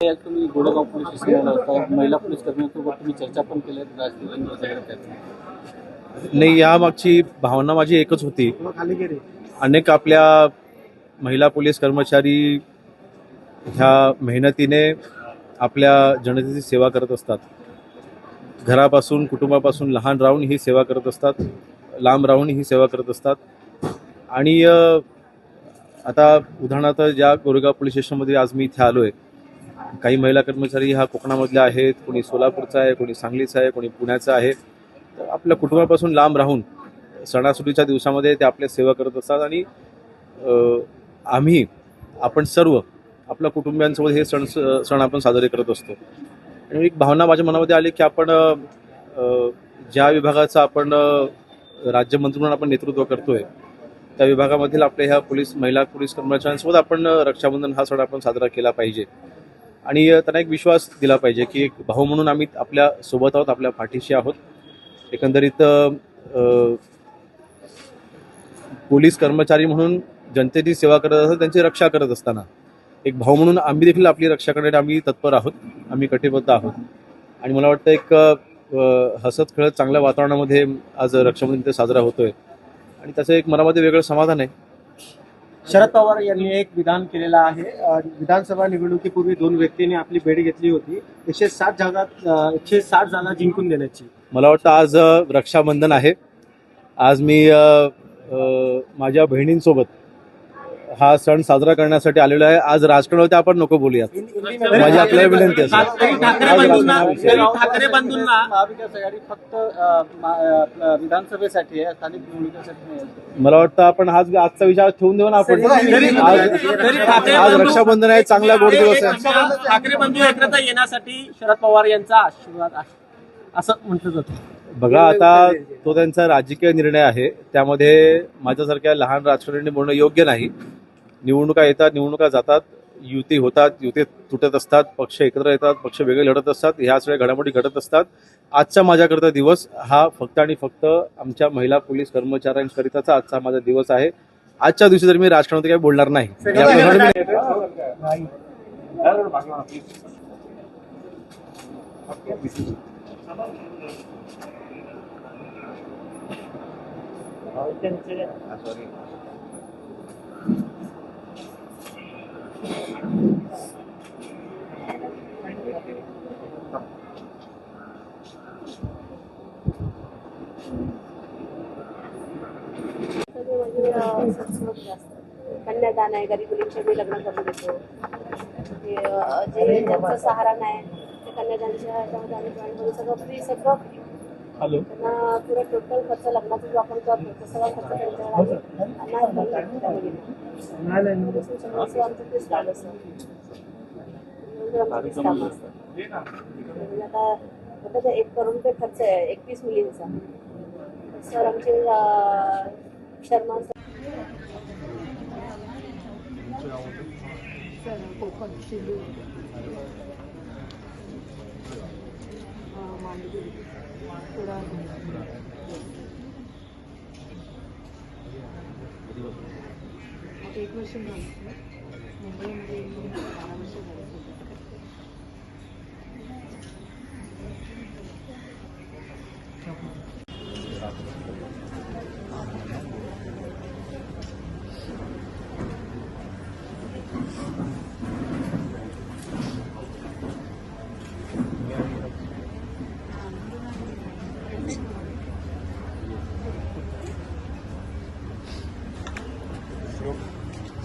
या तुम्ही गोडेगाव पोलीस होता महिला पोलीस कर्मचाऱ्यांसोबत तुम्ही चर्चा पण नाही यामागची भावना माझी एकच होती. अनेक आपल्या महिला पोलीस कर्मचारी ह्या मेहनतीने आपल्या जनतेची सेवा करत असतात. घरापासून कुटुंबापासून लहान राहून ही सेवा करत असतात. लांब राहून ही सेवा करत असतात. आणि आता उदाहरणार्थ ज्या गोरेगाव पोलीस स्टेशनमध्ये आज मी इथे आलो आहे काही महिला कर्मचारी हा कोकणामधल्या आहेत कोणी सोलापूरचा आहे कोणी सांगलीचा आहे कोणी पुण्याचा आहे. तर आपल्या कुटुंबापासून लांब राहून सणासुदीच्या दिवसामध्ये ते आपल्या सेवा करत असतात आणि आम्ही आपण सर्व आपल्या कुटुंबियांसोबत हे सण सण आपण साजरे करत असतो. आणि एक भावना माझ्या मनामध्ये आली की आपण ज्या विभागाचं आपण राज्यमंत्री म्हणून आपण नेतृत्व करतोय त्या विभागामधील आपल्या ह्या पोलीस महिला पोलीस कर्मचाऱ्यांसोबत आपण रक्षाबंधन हा सण आपण साजरा केला पाहिजे. आणि त्यांना एक विश्वास दिला पाहिजे की एक भाऊ म्हणून आम्ही आपल्यासोबत आहोत आपल्या पाठीशी आहोत. एकंदरीत पोलीस कर्मचारी म्हणून जनतेची सेवा करत असतात त्यांची रक्षा करत असताना. एक भाऊ म्हणून आम्ही देखील आपली रक्षा करण्यासाठी आम्ही तत्पर आहोत आम्ही कटिबद्ध आहोत. आणि मला वाटतं एक हसत खेळत चांगल्या वातावरणामध्ये आज रक्षाबंधन इथे साजरा होतोय. आणि त्याचं एक मनामध्ये वेगळं समाधान आहे. शरद पवार यांनी एक विधान केलेलं आहे. विधानसभा निवडणुकीपूर्वी दोन व्यक्तींनी आपली भेट घेतली होती. एकशे साठ जागा एकशे साठ जागा जिंकून देण्याची. मला वाटतं आज रक्षाबंधन आहे. आज मी माझ्या बहिणींसोबत हा सण साजरा करण्यासाठी आलेलो आहे. आज राजकारणावरती आपण नको बोलूयात. माझी आपल्याला विनंती असेल. फक्त विधानसभेसाठी मला वाटतं आपण आज आजचा आज ठेवून देऊ ना आपण. आज रक्षाबंधन आहे चांगला गोड दिवस आहे. ठाकरे बंधू एकत्र येण्यासाठी शरद पवार यांचा आशीर्वाद आहे. असं म्हटलं जातं. बघा आता तो त्यांचा राजकीय निर्णय आहे. त्यामध्ये माझ्यासारख्या लहान राजकारण्यांनी बोलणं योग्य नाही. निवडणुका येतात निवडणुका जातात युती होतात युती तुटत असतात पक्ष एकत्र येतात पक्ष वेगळे लढत असतात ह्या सगळ्या घडामोडी घडत असतात. आजचा माझ्याकरता दिवस हा फक्त आणि फक्त आमच्या महिला पोलीस कर्मचाऱ्यांकरिताचा आजचा माझा दिवस आहे. आजच्या दिवशी तर मी राजकारणात काही बोलणार नाही कन्यादान आहे गरीब मुलींचे मी लग्न करून देतो. जे ज्यांचा सहारा नाही ते कन्यादानच्या ह्याच्यामध्ये आम्ही जॉईन करून सगळं फ्री सगळं free. त्यांना टोटल खर्च लग्नाचा जो आपण. करतो तो सगळा खर्च त्यांच्यावर आहे. आमचं तेच आता एक करोड रुपये खर्च आहे एकवीस मुलींचा सर आमचे शर्मा सर कोकण शिलू मांडवी कुडाळ आता एक वर्ष झालं मुंबईमध्ये एकदम बारा वर्ष झालं दहा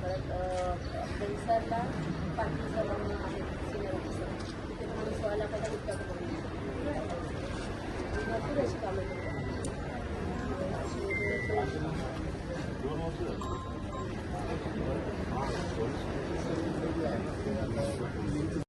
परत परिसरला पाठीचा लग्न आहे सिनियर ऑफिसर तिथे पण आम्ही सोळा लाखाचा मुद्दा करून भरपूर अशी कामं केली अशी वेगवेगळी आहे